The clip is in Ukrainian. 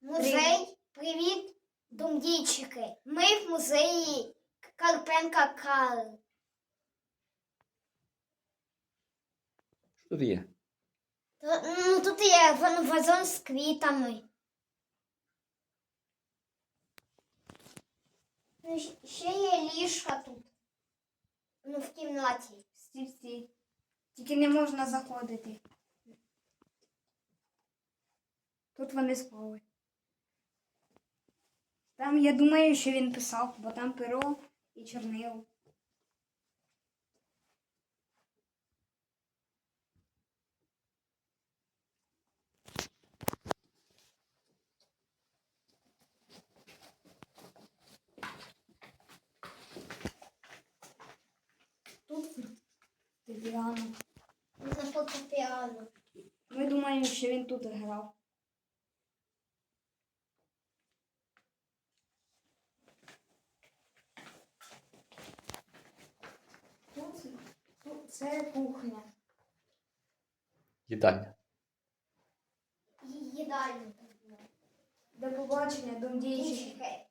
Музей, привіт, домдійчики. Ми в музеї Карпенка Карл. Що тут є? Та, Ну, тут є вон- вазон з квітами. Ну, щ- Ще є ліжка тут. Ну, в кімнаті. Стільці. Тільки не можна заходити. Тут вони спали. Там я думаю, що він писав, бо там перо і чорнило. Тут фортепіано. Можна фортепіано. Ми думаємо, що він тут грав. Це кухня. Їдальня. Їдальня. До побачення, дом. Дійчики.